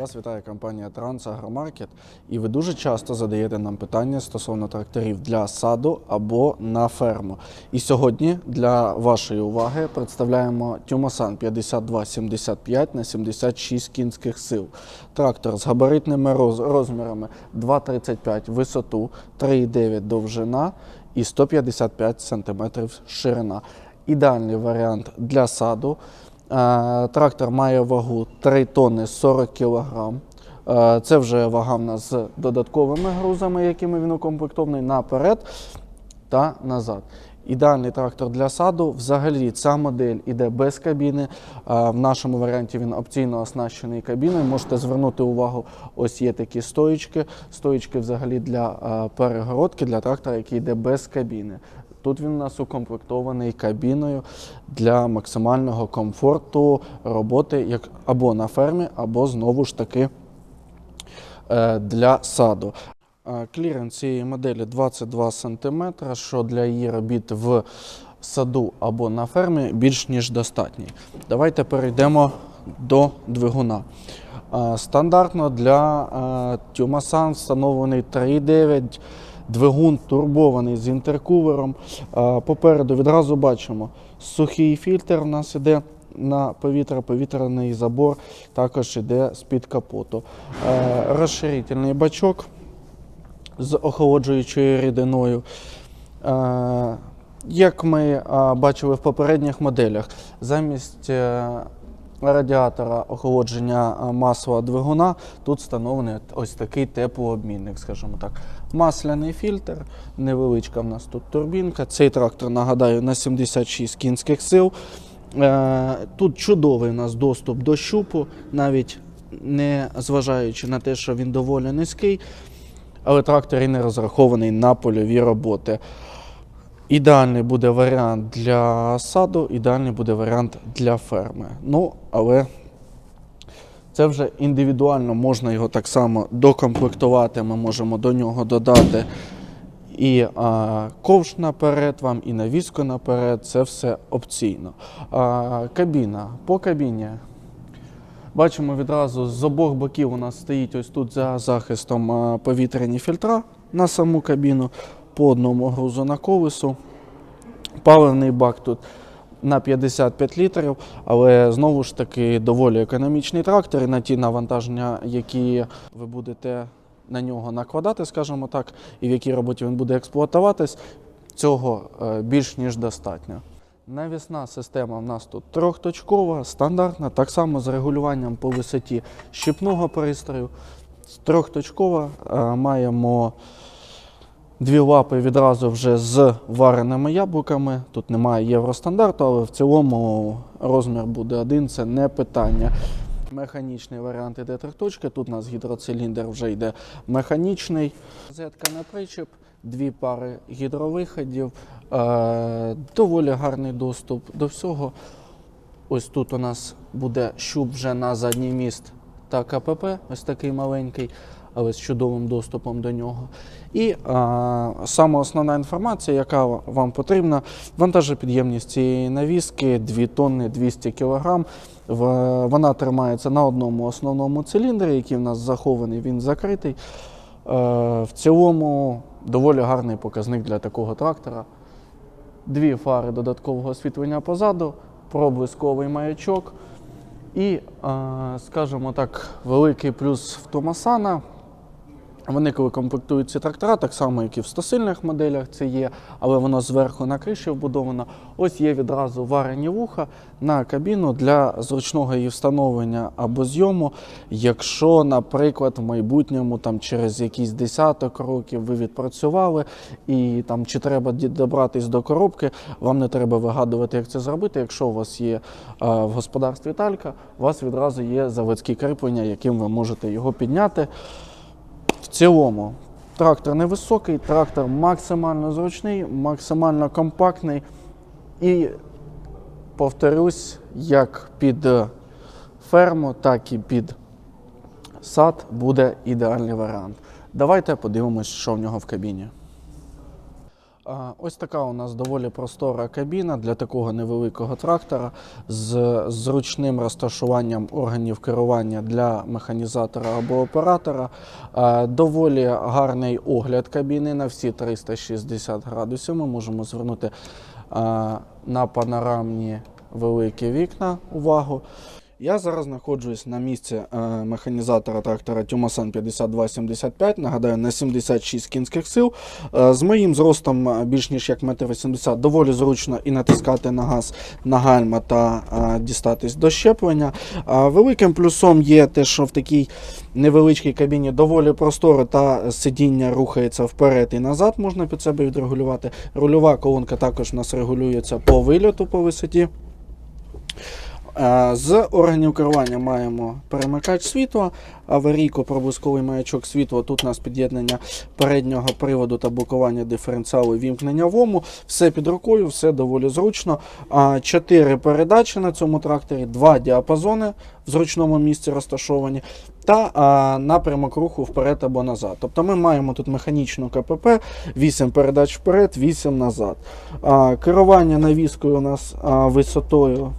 Вас вітає компанія Трансагромаркет, і ви дуже часто задаєте нам питання стосовно тракторів для саду або на ферму. І сьогодні для вашої уваги представляємо Тюмасан 5275 на 76 кінських сил. Трактор з габаритними розмірами 2,35 висоту, 3,9 довжина і 155 см ширина. Ідеальний варіант для саду. Е, Трактор має вагу 3 тонни 40 кг. Це вже вага в нас з додатковими грузами, якими він укомплектований наперед та назад. Ідеальний трактор для саду. Взагалі ця модель іде без кабіни. Е, В нашому варіанті він опційно оснащений кабіною. Можете звернути увагу, ось є такі стоїчки. Стоїчки взагалі для е, перегородки для трактора, який йде без кабіни. Тут він у нас укомплектований кабіною для максимального комфорту роботи як або на фермі, або знову ж таки е, для саду. Е, Кліренс цієї моделі 22 см, що для її робіт в саду або на фермі більш ніж достатній. Давайте перейдемо до двигуна. Е, Стандартно для Тюмасан встановлений 3,9 двигун турбований з інтеркулером. Попереду відразу бачимо сухий фільтр у нас іде на повітря, повітряний забор також іде з-під капоту. Розширительний бачок з охолоджуючою рідиною. Як ми бачили в попередніх моделях, замість е, радіатора охолодження е, масла двигуна тут встановлений ось такий теплообмінник, скажімо так. Масляний фільтр, невеличка в нас тут турбінка. Цей трактор, нагадаю, на 76 кінських сил. Е, Тут чудовий у нас доступ до щупу, навіть не зважаючи на те, що він доволі низький, але трактор і не розрахований на польові роботи. Ідеальний буде варіант для саду, ідеальний буде варіант для ферми. Ну, але це вже індивідуально можна його так само докомплектувати. Ми можемо до нього додати і а, ковш наперед вам, і навіску наперед. Це все опційно. А, кабіна. По кабіні Бачимо відразу з обох боків у нас стоїть ось тут за захистом повітряні фільтра на саму кабіну по одному грузу на колесу. Паливний бак тут на 55 літрів, але знову ж таки доволі економічний трактор і на ті навантаження, які ви будете на нього накладати, скажімо так, і в якій роботі він буде експлуатуватись, цього е, більш ніж достатньо. Навісна система в нас тут трьохточкова, стандартна, так само з регулюванням по висоті щіпного пристрою. Трьохточкова е, маємо дві лапи відразу вже з вареними яблуками. Тут немає євростандарту, але в цілому розмір буде один, це не питання. Механічний варіант іде трьохточки. Тут у нас гідроциліндр вже йде механічний. Розетка на причіп, дві пари гідровиходів, е, доволі гарний доступ до всього. Ось тут у нас буде щуп вже на задній міст та КПП, ось такий маленький, але з чудовим доступом до нього. І а, саме основна інформація, яка вам потрібна, вантажопідємність цієї навіски 2 тонни 200 кг. Вона тримається на одному основному циліндрі, який в нас захований, він закритий. Е, В цілому доволі гарний показник для такого трактора дві фари додаткового освітлення позаду, проблисковий маячок. І, скажімо так, великий плюс в Томасана. Вони коли комплектують ці трактора, так само, як і в 100-сильних моделях це є, але воно зверху на криші вбудовано. Ось є відразу варені вуха на кабіну для зручного її встановлення або зйому. Якщо, наприклад, в майбутньому там через якісь десяток років ви відпрацювали і там чи треба добратись до коробки, вам не треба вигадувати, як це зробити. Якщо у вас є в господарстві талька, у вас відразу є заводські кріплення, яким ви можете його підняти. В цілому трактор невисокий, трактор максимально зручний, максимально компактний і, повторюсь, як під ферму, так і під сад буде ідеальний варіант. Давайте подивимось, що в нього в кабіні. Ось така у нас доволі простора кабіна для такого невеликого трактора з зручним розташуванням органів керування для механізатора або оператора. Доволі гарний огляд кабіни на всі 360 градусів. Ми можемо звернути на панорамні великі вікна увагу. Я зараз знаходжусь на місці е, механізатора трактора Тюмасан 5275, нагадаю, на 76 кінських сил. Е, з моїм зростом е, більш ніж як 1,80 м доволі зручно і натискати на газ на гальма та дістатись до щеплення. Великим плюсом є те, що в такій невеличкій кабіні доволі просторо та сидіння рухається вперед і назад, можна під себе відрегулювати. Рульова колонка також у нас регулюється по вильоту по висоті. Е, З органів керування маємо перемикач світла, аварійко, проблисковий маячок світла. Тут у нас під'єднання переднього приводу та блокування диференціалу, вімкнення вому. Все під рукою, все доволі зручно. Чотири передачі на цьому тракторі, два діапазони в зручному місці розташовані, та напрямок руху вперед або назад. Тобто ми маємо тут механічну КПП, 8 передач вперед, 8 назад. Керування навіскою у нас висотою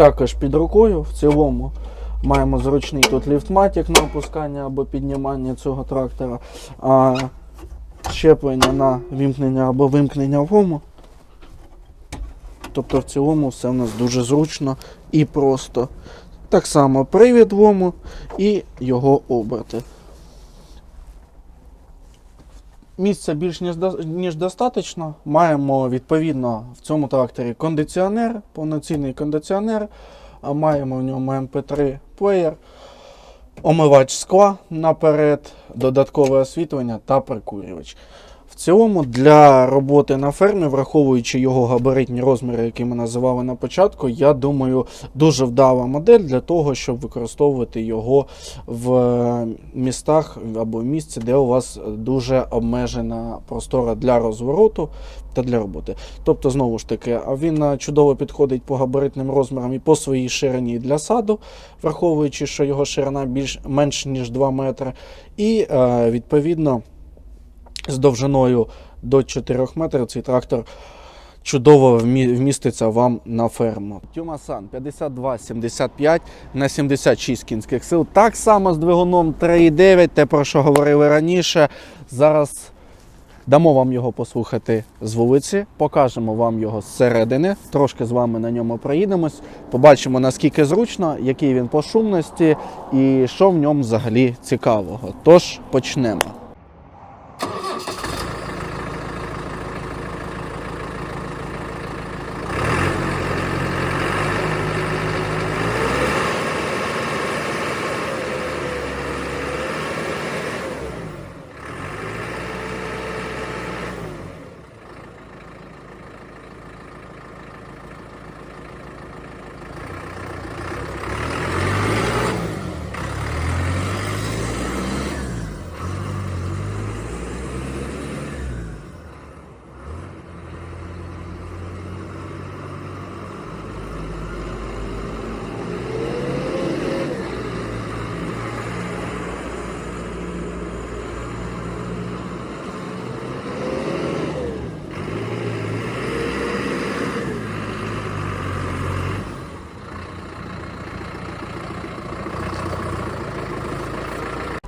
також під рукою. В цілому маємо зручний тут ліфтматик на опускання або піднімання цього трактора, а щеплення на вімкнення або вимкнення вому. Тобто в цілому все в нас дуже зручно і просто. Так само привід вому і його оберти. Місця більш ніж, до- достатньо. Маємо відповідно в цьому тракторі кондиціонер, повноцінний кондиціонер. Маємо в ньому MP3 плеєр, омивач скла наперед, додаткове освітлення та прикурювач. В цілому для роботи на фермі, враховуючи його габаритні розміри, які ми називали на початку, я думаю, дуже вдала модель для того, щоб використовувати його в містах або місці, де у вас дуже обмежена простора для розвороту та для роботи. Тобто, знову ж таки, він чудово підходить по габаритним розмірам і по своїй ширині для саду, враховуючи, що його ширина більш менш ніж 2 метри, і е, відповідно з довжиною до 4 метрів цей трактор чудово вміститься вам на ферму. Тюмасан 5275 на 76 кінських сил. Так само з двигуном 3,9, те про що говорили раніше. Зараз дамо вам його послухати з вулиці, покажемо вам його зсередини. Трошки з вами на ньому проїдемось. Побачимо наскільки зручно, який він по шумності і що в ньому взагалі цікавого. Тож почнемо.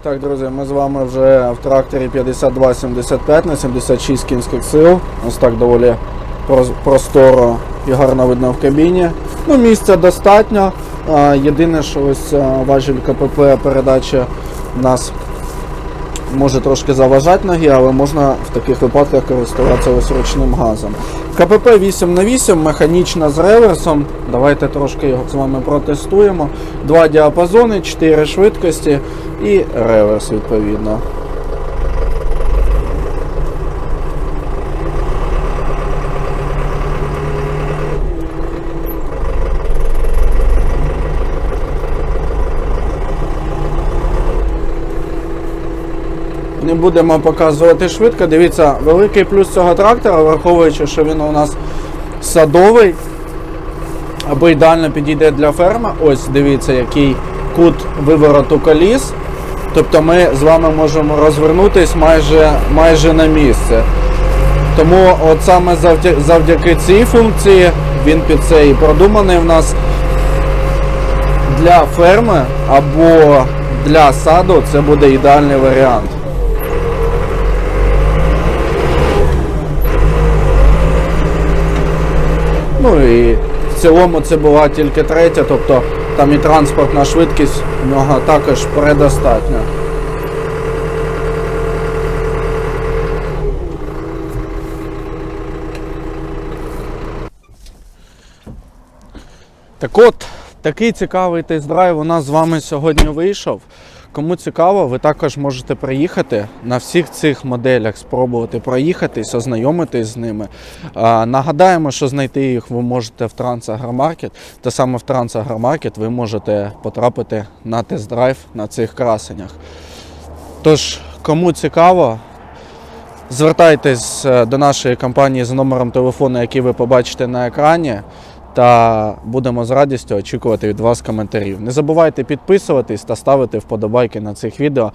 Так, друзі, ми з вами вже в тракторі 5275 на 76 кінських сил. Ось так доволі просторо і гарно видно в кабіні. Ну, місця достатньо. Єдине, що ось важіль КПП передача нас може трошки заважати ноги, але можна в таких випадках користуватися ось ручним газом. КПП 8 на 8 механічна з реверсом. Давайте трошки його з вами протестуємо. Два діапазони, 4 швидкості і реверс відповідно. Будемо показувати швидко. Дивіться, великий плюс цього трактора, враховуючи, що він у нас садовий, або ідеально підійде для ферми. Ось дивіться, який кут вивороту коліс. Тобто ми з вами можемо розвернутись майже, майже на місце. Тому от саме завдяки цій функції він під це і продуманий в нас для ферми або для саду це буде ідеальний варіант. Ну і в цілому це була тільки третя, тобто там і транспортна швидкість в нього також предостатня. Так от, такий цікавий тест-драйв у нас з вами сьогодні вийшов. Кому цікаво, ви також можете приїхати на всіх цих моделях, спробувати проїхатись, ознайомитись з ними. А, нагадаємо, що знайти їх ви можете в Трансагромаркет, та саме в Трансагромаркет ви можете потрапити на тест-драйв на цих красенях. Тож, кому цікаво, звертайтесь е, до нашої компанії за номером телефону, який ви побачите на екрані. Та будемо з радістю очікувати від вас коментарів. Не забувайте підписуватись та ставити вподобайки на цих відео.